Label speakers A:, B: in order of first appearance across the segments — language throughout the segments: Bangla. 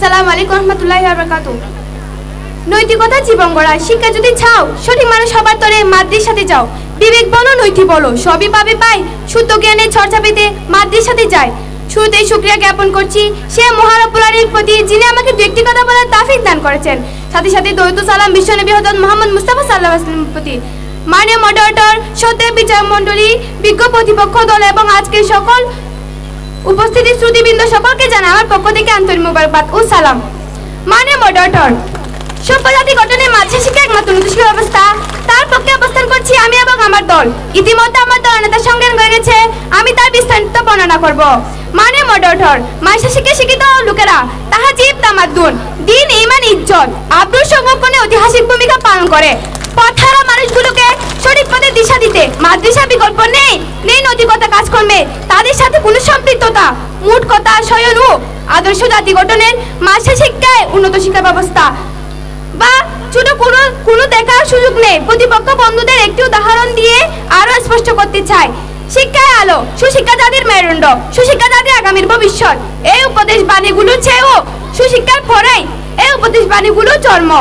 A: সালাম আলাইকুম রহমতুল্লাহ বরকাত নৈতিকতা জীবন গড়া, শিক্ষা যদি চাও, সঠিক মানুষ হবার তরে মাদ্রির সাথে যাও। বিবেক বলো, নৈতিক বলো। সবই পাবে পাই। শুদ্ধ জ্ঞানের চর্চা পেতে মাদ্রির সাথে যায় শুরুতেই শুক্রিয়া জ্ঞাপন করছি। সে মহারপুরারির প্রতি যিনি আমাকে ব্যক্তিগত বলার তাফিক দান করেছেন। সাথে সাথে দৈত সালাম বিশ্বনবী হজরত মোহাম্মদ মুস্তাফা সাল্লাহ আসলামের প্রতি। মাননীয় মডারেটর সত্যের বিচার মণ্ডলী, বিজ্ঞ প্রতিপক্ষ দল এবং আজকের সকল উপস্থিতি শ্রুতিবৃন্দ সকলকে জানাই আমার পক্ষ থেকে আন্তরিক মোবারকবাদ ও সালাম। মানে মডারেটর সভ্যজাতি গঠনের মাঝে শিক্ষা একমাত্র নতুন ব্যবস্থা তার পক্ষে অবস্থান করছি আমি এবং আমার দল। ইতিমধ্যে আমার দল নেতার সঙ্গে হয়ে গেছে আমি তার বিস্তারিত বর্ণনা করব। মানে মডারেটর মাসে শিক্ষা শিক্ষিত লোকেরা, তাহা জীব তামাদ্দুন, দিন ইমান ইজ্জত, আব্রুর সংরক্ষণে ঐতিহাসিক ভূমিকা পালন করে। পথহারা মানুষগুলোকে সঠিক পথে দিশা দিতে। মাদ্রাসা বিকল্প নেই নেই নৈতিকতা কাজকর্মে। তাদের সাথে কোনো সম্পৃক্ততা। মোট কথা ও আদর্শ জাতি গঠনের মাসে শিক্ষায় উন্নত শিক্ষা ব্যবস্থা। বা ছোট কোনো কোনো দেখার সুযোগ নেই। প্রতিপক্ষ বন্ধুদের একটি উদাহরণ দিয়ে আরও স্পষ্ট করতে চাই শিক্ষায় আলো। সুশিক্ষা জাতির মেরুদণ্ড। সুশিক্ষা জাতির আগামীর ভবিষ্যৎ। এই উপদেশ বাণীগুলো চেয়েও সুশিক্ষার পরেই এই উপদেশ বাণীগুলো জন্ম।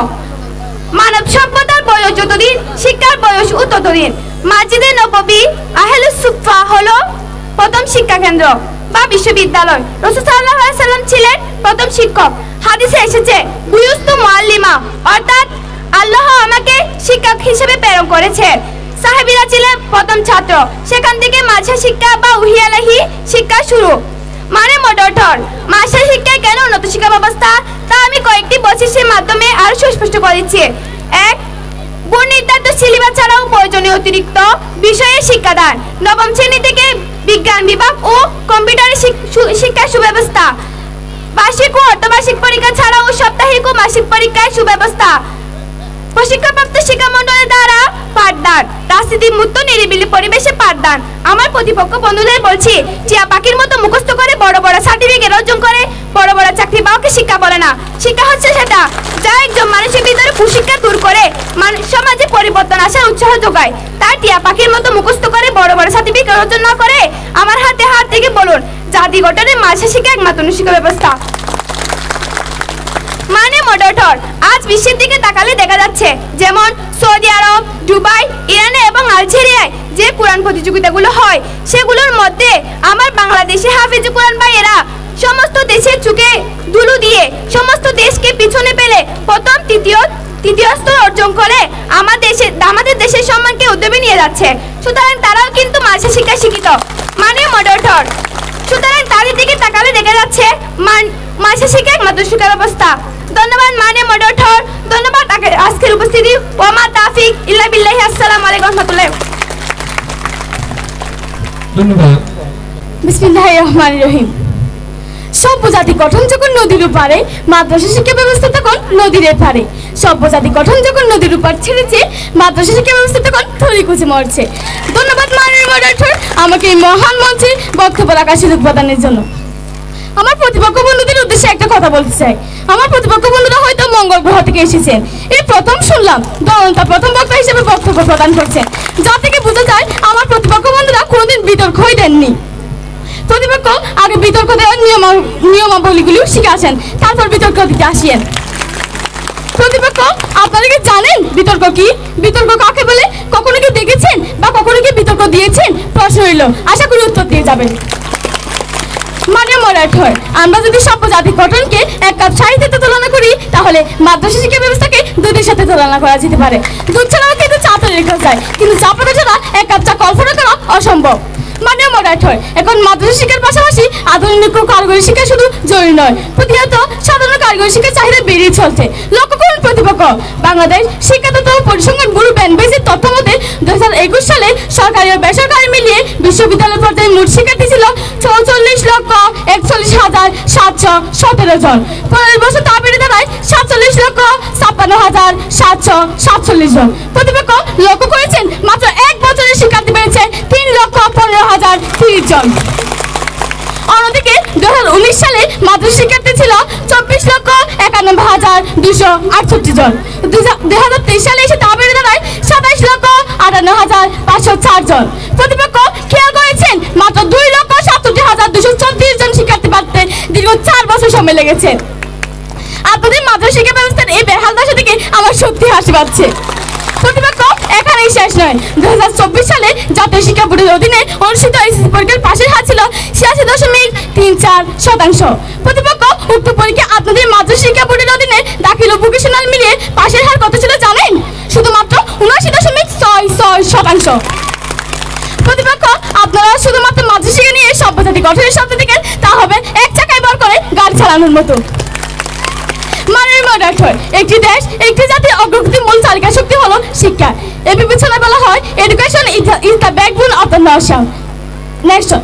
A: মানব সভ্যতার বয়স যতদিন, শিক্ষার বয়স ও ততদিন। মাজিদে নববী আহলুস সুফা হলো প্রথম শিক্ষা কেন্দ্র বা বিশ্ববিদ্যালয়। রসুল সাল্লাল্লাহু আলাইহি সাল্লাম ছিলেন প্রথম শিক্ষক। হাদিসে এসেছে, বুয়ুস্তু মুআল্লিমা অর্থাৎ আল্লাহ আমাকে শিক্ষক হিসেবে প্রেরণ করেছেন সাহেবিরা ছিলেন প্রথম ছাত্র। সেখান থেকে মাঝে শিক্ষা বা উহিয়ালাহি শিক্ষা শুরু। মডারেটর মাসের শিক্ষায় কেন উন্নত শিক্ষা ব্যবস্থা? তা আমি কয়েকটি বৈশিষ্ট্যের মাধ্যমে আরও সুস্পষ্ট করে দিচ্ছি। এক বর্ণির্ধারিত সিলেবাস ছাড়াও প্রয়োজনীয় অতিরিক্ত বিষয়ে শিক্ষাদান। নবম শ্রেণি থেকে বিজ্ঞান বিভাগ ও শিক্ষার সুব্যবস্থা। বার্ষিক ও অর্ধবার্ষিক পরীক্ষা ছাড়াও সাপ্তাহিক ও মাসিক পরীক্ষার সুব্যবস্থা। প্রশিক্ষণপ্রাপ্ত শিক্ষা দ্বারা পাঠদান। রাজনীতি মুক্ত নিরিবিলি পরিবেশে পাঠদান। আমার প্রতিপক্ষ বন্ধুদের বলছি, টিয়া পাখির মতো মুখস্থ করে বড় বড় সার্টিফিকেট অর্জন করে। বড় বড় চাকরি পাওয়াকে শিক্ষা বলে না। শিক্ষা হচ্ছে সেটা যা একজন মানুষের ভিতরে কুশিক্ষা দূর করে। সমাজে পরিবর্তন আসার উৎসাহ যোগায়। তার টিয়া পাখির মতো মুখস্থ করে বড় বড় সার্টিফিকেট অর্জন না করে আমার হাতে হাত থেকে বলুন, জাতি গঠনের মাঝে শিক্ষা একমাত্র শিক্ষা ব্যবস্থা? মানে মডারেটর আজ বিশ্বের দিকে তাকালে দেখা যাচ্ছে যেমন সৌদি আরব, দুবাই, ইরানে এবং আলজেরিয়ায় যে কোরআন প্রতিযোগিতাগুলো হয়, সেগুলোর মধ্যে আমার বাংলাদেশে হাফিজ কোরআন ভাইয়েরা সমস্ত দেশের চুকে দুলু দিয়ে সমস্ত দেশকে পিছনে পেলে প্রথম তৃতীয় তৃতীয় স্তর অর্জন করে আমার দেশে আমাদের দেশের সম্মানকে উদ্যোগে নিয়ে যাচ্ছে। সুতরাং তারাও কিন্তু মাসে শিক্ষা শিক্ষিত। মানে মডারেটর সুতরাং তাদের দিকে তাকালে দেখা যাচ্ছে মান- মাসে শিক্ষা একমাত্র শিক্ষা ব্যবস্থা ধন্যবাদ মানে মডারেটর ধন্যবাদ আজকের উপস্থিতি। ওমা তাফিক ইল্লা বিল্লাহি আসসালামু আলাইকুম রহমতুল্লাহ।
B: ধন্যবাদ।
C: বিসমিল্লাহির রহমানির রহিম। সভ্য জাতি গঠন যখন নদীর উপারে, মাদ্রাসা শিক্ষা ব্যবস্থা তখন নদীর এপারে। সভ্য জাতি গঠন যখন নদীর উপার ছেড়েছে, মাদ্রাসা শিক্ষা ব্যবস্থা তখন থরি খুঁজে মরছে। ধন্যবাদ মাননীয় মডারেটর, আমাকে এই মহান মঞ্চে বক্তব্য রাখার সুযোগ প্রদানের জন্য। আমার প্রতিপক্ষ বন্ধুদের উদ্দেশ্যে একটা কথা বলতে চাই। আমার প্রতিপক্ষ বন্ধুরা হয়তো মঙ্গল গ্রহ থেকে এসেছেন। এই প্রথম শুনলাম দলতা প্রথম বক্তা হিসেবে বক্তব্য প্রদান করছেন। যা থেকে বোঝা যায়, আমার প্রতিপক্ষ বন্ধুরা কোনোদিন বিতর্কই দেননি। প্রতিপক্ষ আগে বিতর্ক দেওয়ার নিয়ম নিয়মাবলীগুলিও শিখে আসেন তারপর বিতর্ক দিতে আসিয়েন। প্রতিপক্ষ, আপনারা কি জানেন বিতর্ক কি? বিতর্ক কাকে বলে? কখনো কি দেখেছেন বা কখনো কি বিতর্ক দিয়েছেন? প্রশ্ন রইল। আশা করি উত্তর দিয়ে যাবেন। মানে মরাঠর আমরা যদি সভ্য জাতি গঠনকে এক কাপ সাহিত্যে তুলনা করি, তাহলে মাদ্রাসা শিক্ষা ব্যবস্থাকে দুধের সাথে তুলনা করা যেতে পারে। দুধ ছাড়াও কিন্তু চা তৈরি করা যায়। কিন্তু চা ছাড়া এক কাপ চা কল্পনা করা অসম্ভব। মানে মরাঠর এখন মাদ্রাসা শিক্ষার পাশাপাশি আধুনিক কারিগরি শিক্ষা শুধু জরুরি নয়, প্রতিনিয়ত সাধারণ কারিগরি শিক্ষার চাহিদা বেড়েই চলছে। লক্ষ্য করুন প্রতিপক্ষ, বাংলাদেশ শিক্ষা তথ্য পরিসংখ্যান গুরু ব্যানবেজের তথ্য মতে দু হাজার একুশ সালে সরকারি ও বেসরকারি মিলিয়ে বিশ্ববিদ্যালয় পর্যায়ে মোট শিক্ষার্থী ছিল চৌচল্লিশ লক্ষ একচল্লিশ হাজার সাতশো সতেরো জন। পরের বছর তা বেড়ে দাঁড়ায় সাতচল্লিশ লক্ষ ছাপ্পান্ন হাজার সাতশো সাতচল্লিশ জন। প্রতিপক্ষ লক্ষ্য করেছেন মাত্র এক বছরের শিক্ষার্থী বেড়েছে লক্ষ পনেরো হাজার তিরিশ জন। অন্যদিকে দু হাজার উনিশ সালে মাদ্রাসা শিক্ষার্থী ছিল চব্বিশ লক্ষ একানব্বই হাজার দুশো আটষট্টি জন। দুই হাজার তেইশ সালে এসে তা বেড়ে দাঁড়ায় সাতাইশ লক্ষ আটান্ন হাজার পাঁচশো চার জন। প্রতিপক্ষ খেয়াল করেছেন, মাত্র দুই লক্ষ সাতষট্টি হাজার দুশো চৌত্রিশ জন শিক্ষার্থী পাচ্ছে দীর্ঘ চার বছর সময় লেগেছে। মাদ্রাসা শিক্ষা ব্যবস্থার এই বেহাল দশা থেকে আমার সত্যি হাসি পাচ্ছে। প্রতিপক্ষ এখানেই শেষ নয়। দু হাজার চব্বিশ সালে জাতীয় শিক্ষা বোর্ডের অধীনে অনুষ্ঠিত এসএসসি পরীক্ষার পাশের হার ছিল ছিয়াশি দশমিক তিন চার শতাংশ। প্রতিপক্ষ উক্ত পরীক্ষা আপনাদের মাদ্রাসা শিক্ষা বোর্ডের অধীনে দাখিল ও ভোকেশনাল মিলিয়ে পাশের হার কত ছিল জানেন? শুধুমাত্র উনআশি দশমিক ছয় ছয় শতাংশ। প্রতিপক্ষ, আপনারা শুধুমাত্র মাদ্রাসাকে নিয়ে সভ্যজাতি গঠনের শব্দ থেকে তা হবে এক চাকায় বার করে গাড়ি চালানোর মতো। মানের মডার্থর একটি দেশ, একটি জাতির অগ্রগতির মূল চালিকা শক্তি হলো শিক্ষা। এই বিবেচনায় বলা হয় education is the backbone of the nation nation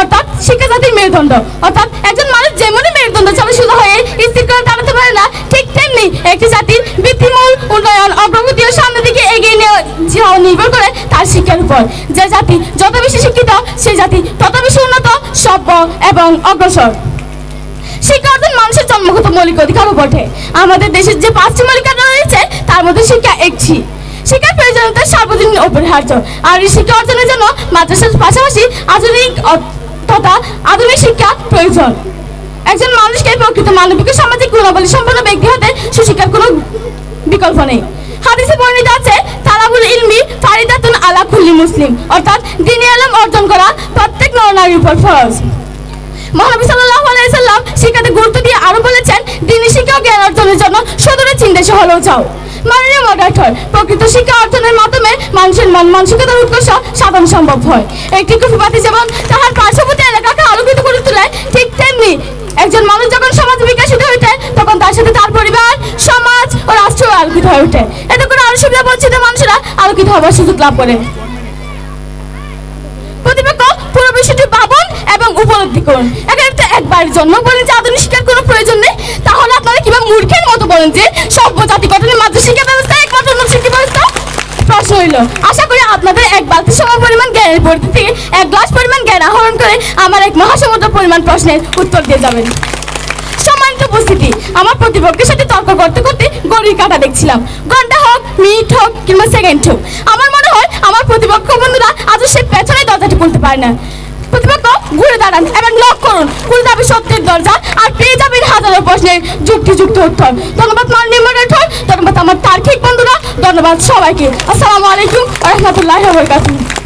C: অর্থাৎ শিক্ষা জাতির মেরুদণ্ড। অর্থাৎ একজন মানুষ যেমনই মেরুদণ্ড চলে শুধু হয়ে স্থির করে দাঁড়াতে পারে না, ঠিক তেমনি একটি জাতির ভিত্তিমূল উন্নয়ন, অগ্রগতি ও সামনের দিকে এগিয়ে নিয়ে যাওয়া নির্ভর করে তার শিক্ষার উপর। যে জাতি যত বেশি শিক্ষিত, সেই জাতি তত বেশি উন্নত, সভ্য এবং অগ্রসর। শিক্ষা অর্জন মানুষের জন্মগত মৌলিক অধিকারও বটে আমাদের দেশের যে পাঁচটি মৌলিক রয়েছে তার মধ্যে শিক্ষা একটি। শিক্ষার প্রয়োজনীয়তা সার্বজনীন অপরিহার্য। আর এই শিক্ষা অর্জনের জন্য মাদ্রাসার পাশাপাশি আধুনিক তথা আধুনিক শিক্ষা প্রয়োজন। একজন মানুষকে প্রকৃত মানবিক সামাজিক গুণাবলী সম্পন্ন ব্যক্তি হতে সুশিক্ষার কোনো বিকল্প নেই। হাদিসে বর্ণিত আছে তালাবুল ইলমি ফারিদাতুন আলা কুল্লি মুসলিম। অর্থাৎ দিনী আলম অর্জন করা প্রত্যেক নরনারীর উপর ফরজ। মহানবী সাল্লাল্লাহু আলাইহি সাল্লাম শিক্ষাতে গুরুত্ব দিয়ে আরও বলেছেন দেশে হলেও যাও। মাননীয় মডারেটর প্রকৃত শিক্ষা অর্জনের মাধ্যমে মানুষের মন, মানসিকতার উৎকর্ষ সাধন সম্ভব হয়। একটি কফিপাতি যেমন তাহার পার্শ্ববর্তী এলাকাকে আলোকিত করে তোলে, ঠিক তেমনি একজন মানুষ যখন সমাজ বিকাশিত হয়ে ওঠে, তখন তার সাথে তার পরিবার, সমাজ ও রাষ্ট্র আলোকিত হয়ে ওঠে। এতে করে আরও সুবিধা বঞ্চিত মানুষেরা আলোকিত হওয়ার সুযোগ লাভ করে প্রতিপক্ষ পুরো বিষয়টি ভাবুন এবং উপলব্ধি করুন। এখানে তো একবারের জন্য বলেন যে আধুনিক শিক্ষার কোনো প্রয়োজন নেই, তাহলে আপনারা কীভাবে মূর্খের মতো বলেন যে সভ্য জাতি গঠনের মাধ্যমে শিক্ষা ব্যবস্থা, একমাত্র উন্নত শিক্ষা ব্যবস্থা? প্রশ্ন হইল, আশা করি আপনাদের এক বালতি সম পরিমাণ জ্ঞানের পরিধি থেকে এক গ্লাস পরিমাণ জ্ঞান আহরণ করে আমার এক মহাসমুদ্র পরিমাণ প্রশ্নের উত্তর দিয়ে যাবেন। সম্মানিত উপস্থিতি, আমার প্রতিপক্ষের সাথে তর্ক করতে করতে গড়ির কাটা দেখছিলাম। ঘণ্টা হোক, মিনিট হোক, কিংবা সেকেন্ড হোক, আমার মনে হয় আমার প্রতিপক্ষ বন্ধুরা আজও সে পেছনে দরজাটি খুলতে পারে না। প্রতিপক্ষ, ঘুরে দাঁড়ান এবং লক করুন। খুলে যাবে সত্যের দরজা আর পেয়ে যাবেন হাজারো প্রশ্নের যুক্তিযুক্ত উত্তর। ধন্যবাদ মাননীয় মডারেটর ধন্যবাদ আমার তার ঠিক বন্ধুরা, ধন্যবাদ সবাইকে। আসসালামু আলাইকুম, রহমতুল্লাহ বরকাতুহ।